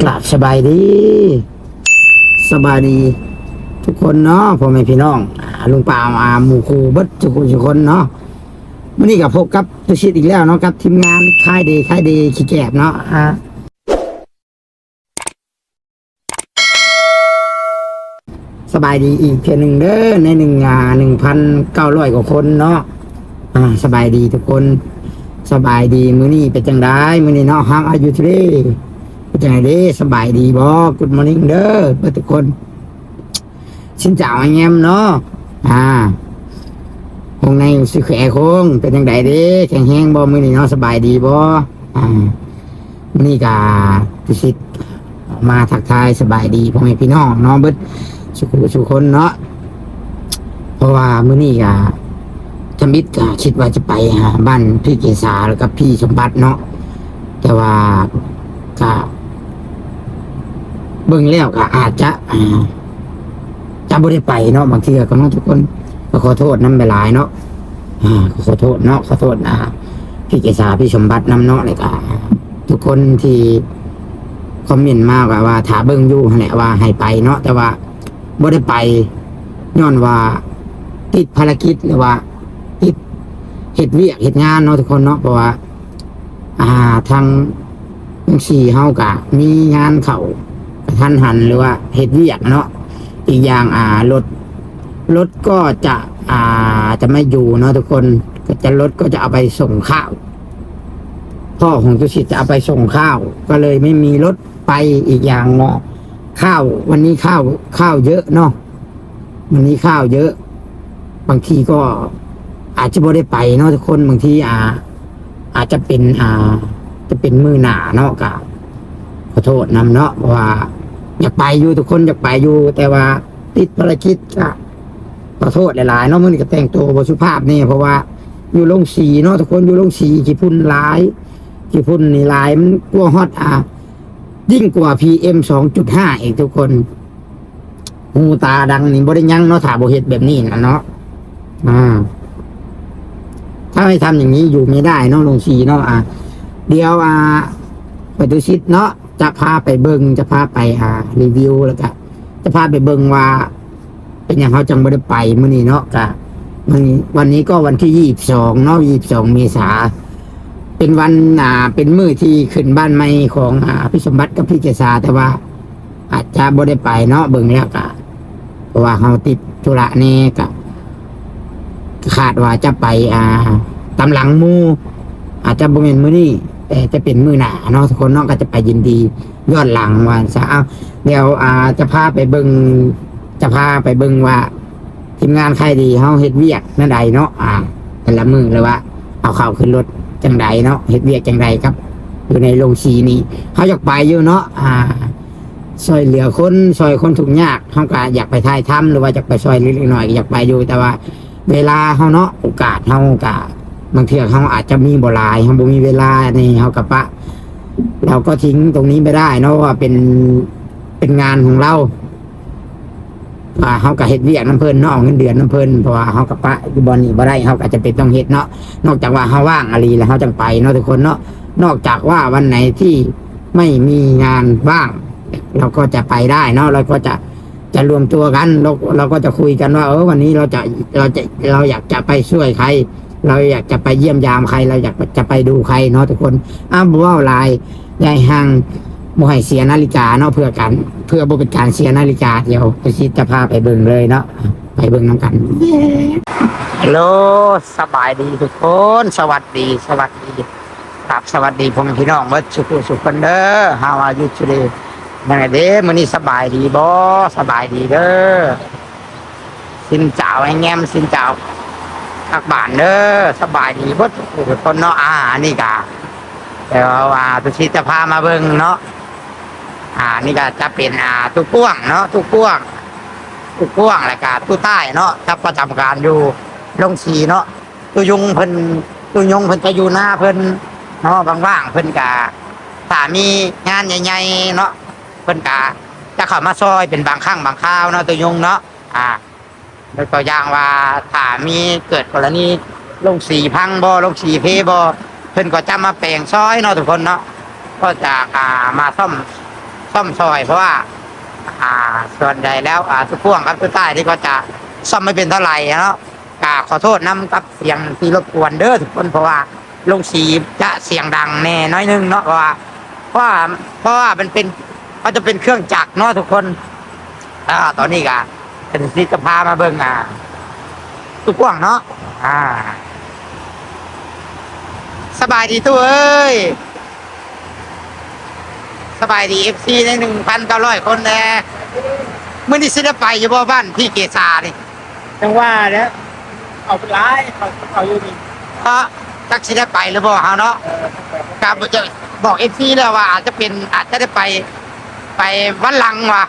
กลับสบายดี สบายดี ทุกคนเนาะพ่อแม่พี่น้องลุงป่าอาหมู่ครูบิดทุกคนทุกคนเนาะวันนี้กับพบกับตุชิตอีกแล้วเนาะกับทีมงานค่ายดีค่ายดีขี้แกบเนาะอ่าสบายดีอีกเพียงหนึ่งเด้อในหนึ่งงานหนึ่งพันเก้าร้อยกว่าคนเนาะอ่าสบายดีทุกคน สบายดีมื้อนี้เป็นจังได้มื้อนี้เนาะฮังอายุทะเลเป็น จังไดด้สบายดีบ่กุดมอร์นิ่งเด้อเพื่อนทุกคนชินจ่าวไอ้แงมเนาะอ่าคงในสุขแอคงเป็นจังไดด้แข็งแรงบ่มื้อนี้เนาะสบายดีบ่อ่ามื้อนี้ก็พิสิทธิ์มาทักทายสบายดีพ่อแม่พี่น้องเนาะเบิดสุขสุขคนเนาะเพราะว่ามื้อนี้ก็จำบิดก็คิดว่าจะไปหาบ้านพี่เกษาแล้วก็พี่สมบัติเนาะแต่ว่าก็ เบิ่งแล้วก็อาจจะจะไม่ได้ไปเนาะบางทีก็น้องทุกคนก็ขอโทษน้ำไปหลายเนาะขอโทษเนาะขอโทษนะพี่เกษาพี่สมบัติน้ำเนาะเลยก็ทุกคนที่คอมเมนต์มาว่าว่าถาเบิ่งอยู่นั่นแหละว่าให้ไปเนาะแต่ว่าไม่ได้ไปย้อนว่าติดภารกิจหรือว่าติดเหตุเวียกเหตุงานเนาะทุกคนเนาะเพราะว่า อ่าทางทางสี่เฮากะมีงานเขาก ระทันหันหรือว่าเหตุเวียกเนาะอีกอย่างอ่ารถรถก็จะอ่าจะไม่อยู่เนาะทุกคนก็จะรถก็จะเอาไปส่งข้าว พ่อของตุสิตจะเอาไปส่งข้าว ก็เลยไม่มีรถไปอีกอย่างเนาะข้าว วันนี้ข้าวข้าวเยอะเนาะวันนี้ข้าวเยอะ บางทีก็อาจจะไม่ได้ไปเนาะทุกคนบางทีอ่า อาจจะเป็นอ่า จะเป็นมือหนาเนาะกะขอโทษนำเนาะเพราะว่า อยากไปอยู่ทุกคนอยากไปอยู่ แต่ว่า ติดภารกิจก็ขอโทษหลายๆเนาะมื่อนี้ก็แต่งตัวบสุภาพนี่เพราะว่าอยู่ลงสีเนาะทุกคนอยู่ลงสีกี่พุ่นหลายกี่พุ่นนี่หลายมันกลัวฮอตอะยิ่งกว่าพีเอ็มสองจุดห้าอีกทุกคนหูตาดังนี่บริยังเนาะถาบเฮ็ดแบบนี้นะเนาะอ่าถ้าไม่ทำอย่างนี้อยู่ไม่ได้เนาะลงสีเนาะอ่าเดี๋ยวอ่าไปดูชิดเนาะ จะพาไปเบิงจะพาไปอ่ารีวิวแล้วก็จะพาไปเบิงว่า เป็นอย่างเขาจังไม่ได้ไปมื่อนี้เนาะกะวันนี้วันนี้ก็วันที่ยี่สิบสองเนาะยี่สิบสองเมษาเป็นวันอ่า เป็นมือที่ขึ้นบ้านใหม่ของอ่าพี่สมบัติกับพี่เจษาแต่ว่า อาจจะไม่ได้ไปเนาะเบิงแล้วกะเพราะว่าเขาติดธุระแน่กะคาดว่าจะไป อ่าตำหลังมูอาจจะบ่เป็นมือนี้ แต่จะเป็นมือหนาเนาะทุกคนเนาะก็จะไปยินดีย้อนหลังว่าซะเอาเดี๋ยวอ่าจะพาไปเบิงจะพาไปเบิงว่าทีมงานใครดีเฮาเฮ็ดเวียกนั่นใดเนาะอ่าแต่ละมือเลยว่าเอาเข้าขึ้นรถจังใดเนาะเฮ็ดเวียกจังใดครับ อยู่ในโรงสีนี้เขาอยากไปอยู่เนาะอ่าซอยเหลือคนซอยคนทุกยากเขาก็อยากไปถ่ายทำหรือว่าอยากไปซอยเล็กๆหน่อยอยากไปอยู่แต่ว่า เวลาเขาเนาะโอกาสเขากะ บางเทีเขาอาจจะมีบ่หลายเขาบ่มีเวลาในเขากับปะ เราก็ทิ้งตรงนี้ไม่ได้เนาะว่าเป็นเป็นงานของเราว่าเขากับเฮ็ดเวียกน้ำเพลินเนาะเอาเงินเดือนน้ำเพลินเพราะว่าเขากับปะอยู่บอลนี่บ่ได้เขาก็จะเป็นต้องเฮ็ดเนาะนอกจากว่าเขาว่างอะไรแล้วเขาจังไปเนาะทุกคนเนาะนอกจากว่าวันไหนที่ไม่มีงานว่าง เราก็จะไปได้เนาะเราก็จะจะรวมตัวกันเราเราก็จะคุยกันว่า เออวันนี้เราจะเราจะเราอยากจะไปช่วยใคร เราอยากจะไปเยี่ยมยามใคร เราอยากจะไปดูใครเนาะทุกคนอ้าวบัวลายยายห่างบ่ให้เสียนาฬิกาเนาะเพื่อกัน เพื่อบ่เป็นการเสียนาฬิกาเดี๋ยวจะชิดจะพาไปเบิ่งเลยเนาะไปเบิ่งน้ำกันฮัลโหลสบายดีทุกคน สวัสดีสวัสดีครับสวัสดีพ่อแม่พี่น้องเบิดสุขสุขคนเด้อ How are you today ยังไงเด้มื้อนี้สบายดีบ่สบายดีเด้อสินเจ้าไอ้แง้มสินเจ้า ทักบ้านเด้อสบายดีบ่ทุกคนเนาะอ่านี่กะแต่ว่าตุชิจะพามาเบิ่งเนาะอ่านี่ก็จะเป็นอ่าตุกพ่วงเนาะตุกพ่วงตุกพ่วงแล้วก็ตุใต้เนาะจะประจำการอยู่ลงสีเนาะตุยงเพิ่นตุยงเพิ่นจะอยู่หน้าเพิ่นเนาะว่างๆเพิ่นกะถ้ามีงานใหญ่ๆเนาะเพิ่นกะจะเข้ามาซอยเป็นบางครั้งบางคราวเนาะตัวยงเนาะอ่า โดยตัวอย่างว่าถ้ามีเกิดกรณีลงสีพังบ่ลงสีเพบ่เพิ่นก็จะมาแปลงซอยเนาะทุกคนเนาะก็จะอ่ามาซ่อมซ่อมซอย เพราะว่า อ่าส่วนใหญ่แล้วอ่าทุกพ่วงครับทุกใต้ที่ก็จะซ่อมไม่เป็นเท่าไหร่เนาะกขอโทษน้ำกับเสียงที่รบกวนเด้อทุกคนเพราะว่าลงสีจะเสียงดังแน่น้อยนึงเนาะเพราะว่าเพราะว่าเพราะว่ามันเป็นเขาจะเป็นเครื่องจักรเนาะทุกคนอ่าตอนนี้ก็ เป็นสิจะพามาเบิ่งอ่าทุกพ่วงเนาะอ่า สบายดีตัวเอ้ยสบายดีเอฟซีในหนึ่งพันเก้าร้อยคนแน่เมื่อนี้สิได้ไปอยู่บ่บ้านพี่เกษานี่จังว่าเนี่ยเอาไปร้ายเขาเขาอยู่นี่เพราะจักสิได้ไปหรือบ่เฮาเนาะกับจะบอกเอฟซีแล้วว่าอาจจะเป็นอาจจะได้ไป ไปวันหลังว่ะ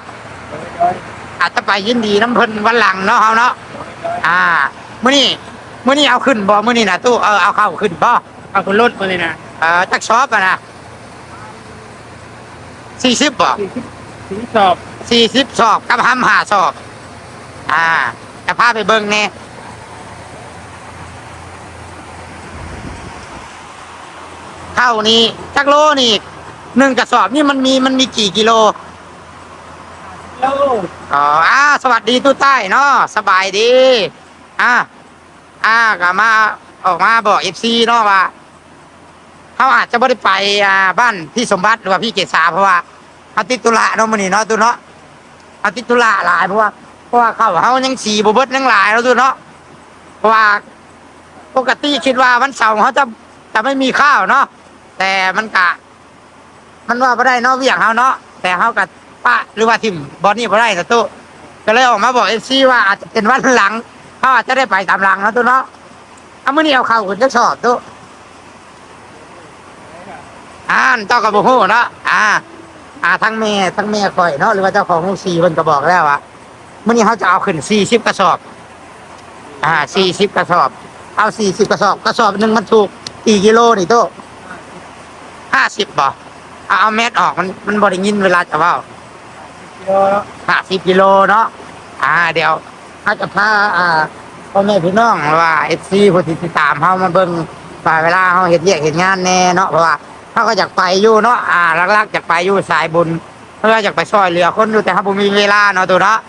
ไปยินดีน้ำเพิ่นวันหลังเนาะเฮาเนาะอ่ามื้อนี้มื้อนี้เอาขึ้นบ่มื้อนี้นะตู้เออเอาเข้าขึ้นบ่เอาคนรถมาเลยนะเออจักชอบอะนะสี่สิบบ่สี่สิบสี่สิบสอบสี่สิบสอบกับห้ำหาสอบอ่าจะพาไปเบิ่งแน่เท่านี้จักโลนี่หนึ่งกระสอบนี่มันมีมันมีกี่กิโล โลอ๋ออ่า สวัสดีตู้ใต้เนาะสบายดีอ่าอ่าก็มาออกมาบอกเอฟซีเนาะว่าเขาอาจจะไม่ได้ไปอ่าบ้านพี่สมบัติหรือว่าพี่เกษาเพราะว่าเขาติดตุระเนาะมันนี่เนาะตู้เนาะเขาติดตุระหลายเพราะว่าเพราะว่าเขาเขายังสีบเบิดยังหลายแล้วตู้เนาะเพราะว่าปกติคิดว่าวันเสาร์เขาจะจะไม่มีข้าวเนาะแต่มันกะ มันว่าไม่ได้เนาะเวียงเขาเนาะแต่เขากับปะหรือว่าทิมบอลนี่ไม่ได้ตู้ ก็เลยออกมาบอกเอฟซีว่าอาจจะเป็นวันหลังเขาอาจจะได้ไปตามหลังนะตู้เนาะเอามื่อนี้เอาเข้าคุณจะสอบตู้อ่านเจ้ากับโบโหเนาะอ่า อ่าทั้งแม่ทั้งแม่คอยเนาะหรือว่าเจ้าของลูกซีเพิ่นก็บอกแล้วว่ามื่อนี้เขาจะเอาขึ้นสี่สิบกระสอบ อ่าสี่สิบกระสอบ เอาสี่สิบกระสอบกระสอบหนึ่งมันถูกกี่กิโลนี่ตู้ห้าสิบบ่เอาเอาเม็ดออกมันมันบริยินเวลาจะเว่า ห้าสิบกิโลเนาะอ่า เดี๋ยวเขาจะพาอ่าพ่อแม่พี่น้องหรือว่าเอฟซีผู้ที่ติดตามเขามาเบิ่งฝ่ายเวลาเขาเห็นเรียกเห็นงานแน่เนาะเพราะว่าเขาก็อยากไปอยู่เนาะอ่าลักๆอยากไปอยู่สายบุญเพื่ออยากไปซอยเหลือคนอยู่แต่เขาบ่มีเวลาเนาะตัวเนาะ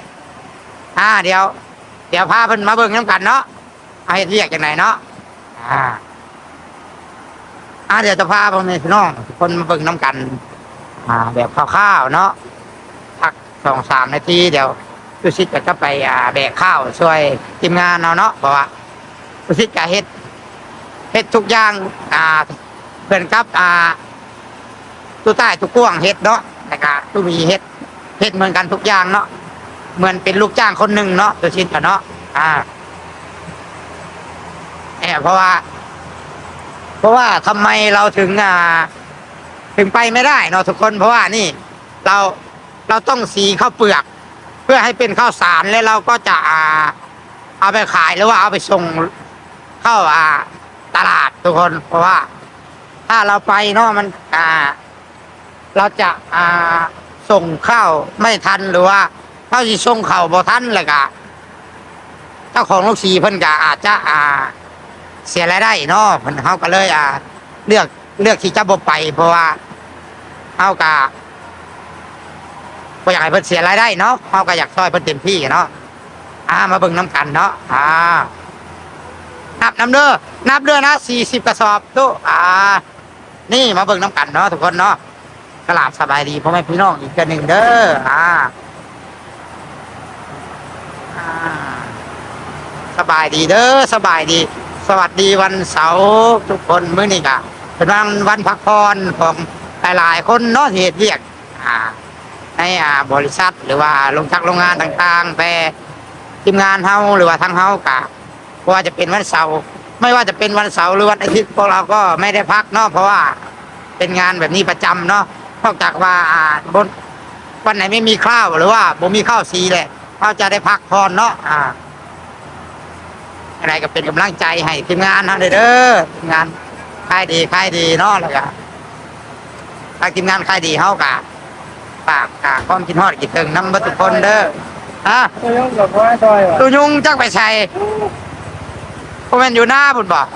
อ่า เดี๋ยว เดี๋ยวพาเพิ่นมาเบิ่งน้ำกันเนาะเอาเห็นเรียกจังไหนเนาะอ่าอ่าเดี๋ยวจะพาพ่อแม่พี่น้องคนมาเบิ่งน้ำกัน อ่า แบบคร่าวๆเนาะ สองสามนาทีเดี๋ยวผู้ชิดก็จะไปอ่าแบกข้าวช่วยทีมงานเนาะเนาะเพราะว่าผู้ชิดก็เฮ็ดเฮ็ดทุกอย่างอ่าเพื่อนกับอ่าตู้ใต้ตู้กว้างเฮ็ดเนาะแต่ก็ตู้มีเฮ็ดเฮ็ดเหมือนกันทุกอย่างเนาะเหมือนเป็นลูกจ้างคนหนึ่งเนาะตัวชิดก็เนาะอ่าแอบเพราะว่า เพราะว่าทำไมเราถึงอ่า ถึงไปไม่ได้เนาะทุกคนเพราะว่านี่ เรา เราต้องสีข้าวเปลือก เพื่อให้เป็นข้าวสารแล้วเราก็จะอ่าเอาไปขายหรือว่าเอาไปส่งเข้าอ่าตลาดทุกคนเพราะว่า ถ้าเราไปเนาะมันอ่า เราจะอ่าส่งข้าวไม่ทันหรือว่าเข้าที่ส่งเข้าบ่ทันเลยกะเจ้าของลูกสีเพิ่นก็อาจจะอ่า เสียรายได้เนาะเพิ่นเขาก็เลย อ่า เลือกเลือกที่จะบ่ไป เพราะว่าเขาก็ ก็อยากให้เพิ่นเสียรายได้เนาะเขาก็อยากช่วยเพิ่นเต็มที่เนาะอ่ามาเบิ่งน้ำกันเนาะอ่านับน้ำเด้อนับเด้อนะสี่สิบกระสอบตู้อ่า นี่มาเบิ่งน้ำกันเนาะทุกคนเนาะกระลาบสบายดีพ่อแม่พี่น้องอีกกันหนึ่งเด้ออ่าสบายดีเด้อสบายดี สวัสดีวันเสาร์ทุกคนมื้อนี้ก็เป็นวันวันพักผ่อนของหลายๆคนเนาะเฮ็ดเวียกอ่า ในอ่าบริษัท หรือว่าโรงจักโรงงานต่างๆ แต่ทีมงานเฮาหรือว่าทางเฮากะว่าจะเป็นวันเสาร์ไม่ว่าจะเป็นวันเสาร์หรือวันอาทิตย์พวกเราก็ไม่ได้พักเนาะเพราะว่าเป็นงานแบบนี้ประจำเนาะนอกจากว่าบนวันไหนไม่มีข้าวหรือว่าบ่มีข้าวสีแหละเขาจะได้พักผ่อนเนาะอ่าอะไรก็เป็นกำลังใจให้ทีมงานเฮาเด้อเด้อทีมงานค่ายดีค่ายดีเนาะแล้วก็ทีมงานค่ายดีเฮากะ ฝากกาความคิดฮอดคิดถึงน้ำเบัตุกคนเด้อฮะก็ยังกับว่าซอยว่ะตูยุงจักไปใส่พวกมันอยู่หน้าบุญบ่อีก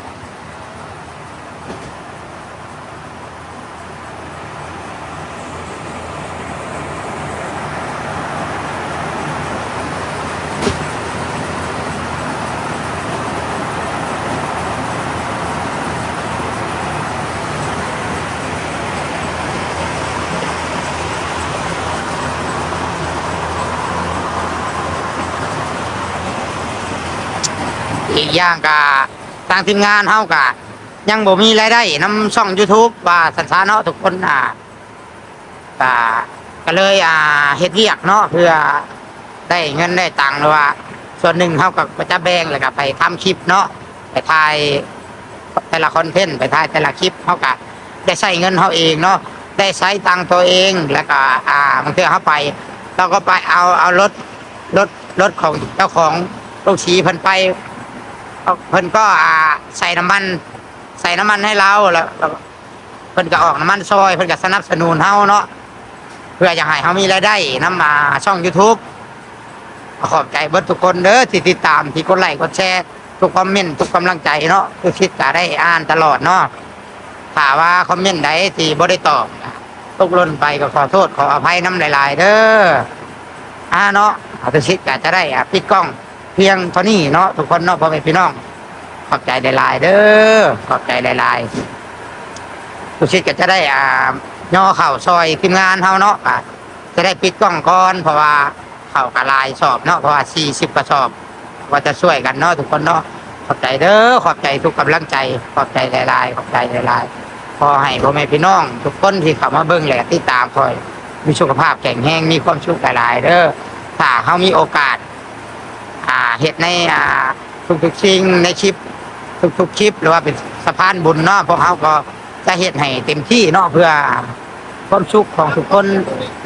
อย่างก็ทางทีมงานเฮาก็ยังบ่มีรายได้นํช่อง YouTube ว่าสันสาเนาะทุกคนอ่าก็ก็เลยอ่าเฮ็ดเวียกเนาะเพื่อได้เงินได้ตังค์หรือว่า ส่วนหนึ่งเฮาก็จะแบ่งแล้วก็ไปทำคลิปเนาะไปถ่ายแต่ละคอนเทนต์ไปถ่ายแต่ละคลิปเฮาก็ได้ใช้เงินเฮาเองเนาะได้ใช้ตังค์ตัวเองแล้วก็อ่าบางทีเฮาไปเราก็ไปเอาเอารถรถรถของเจ้าของลูกชีเพิ่นไป เพิ่นก็อ่าใส่น้ำมัน ใส่น้ำมันให้เราแล้วแล้วเพิ่นก็ออกน้ำมันซอย เพิ่นก็สนับสนุนเฮาเนาะเพื่อจะให้เฮามีรายได้นำมาช่อง YouTube ขอบใจเบิดทุกคนเด้อที่ติดตามที่กดไลค์กดแชร์ทุกคอมเมนต์ทุกกำลังใจเนาะทุกคิดก็ได้อ่านตลอดเนาะถ้าว่าคอมเมนต์ใดที่บ่ได้ตอบตกหล่นไปก็ขอโทษขออภัยน้ำหลาย ๆ เด้ออ่าเนาะอาทุกคิดก็จะได้อะปิดกล้อง เพียงเท่านี้เนาะทุกคนเนาะพ่อแม่พี่น้อง ขอบใจหลายๆเด้อขอบใจหลายๆทุกคิดก็จะได้อ่าย่อเข่าซอยทีมงานเฮาเนาะอะจะได้ปิดกล้องก่อนเพราะว่าเข้ากระลายสอบเนาะเพราะว่าสี่สิบกระสอบ ว่าจะช่วยกันเนาะทุกคนเนาะขอบใจเด้อขอบใจทุกกำลังใจ ขอบใจหลายๆขอบใจหลายๆขอให้พ่อแม่พี่น้อง ทุกคนที่เข้ามาเบิ่งและติดตามคอยมีสุขภาพแข็งแรงมีความสุขหลายๆเด้อถ้าเขามีโอกาส เฮ็ดในอ่าทุกๆสิ่งในคลิป ทุกๆคลิปหรือว่าเป็นสะพานบุญเนาะพวกเขาก็จะเฮ็ดให้เต็มที่เนาะเพื่อความสุขของทุกคน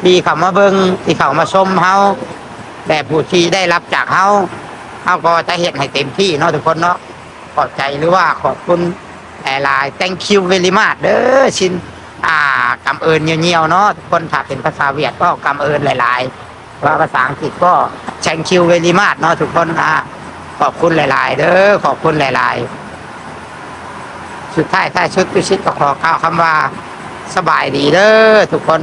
ที่เข้ามาเบิ่งที่เข้ามาชมเฮาแต่ผู้ที่ได้รับจากเขาเขาก็จะเห็นให้เต็มที่เนาะทุกคนเนาะขอบใจหรือว่าขอบคุณหลายๆ thank you very much เด้อชินอ่ากำเอิญเงียวๆเนาะทุกคนถ้าเป็นภาษาเวียดก็กำเอิญหลาย ๆ ภาษาอังกฤษก็แชงคิวเวลิมาดเนาะทุกคนอ่าขอบคุณหลาย ๆ เด้อขอบคุณหลาย ๆ สุดท้ายท้ายชุดพิชิตก็ขอข่าวคำว่าสบายดีเด้อทุกคน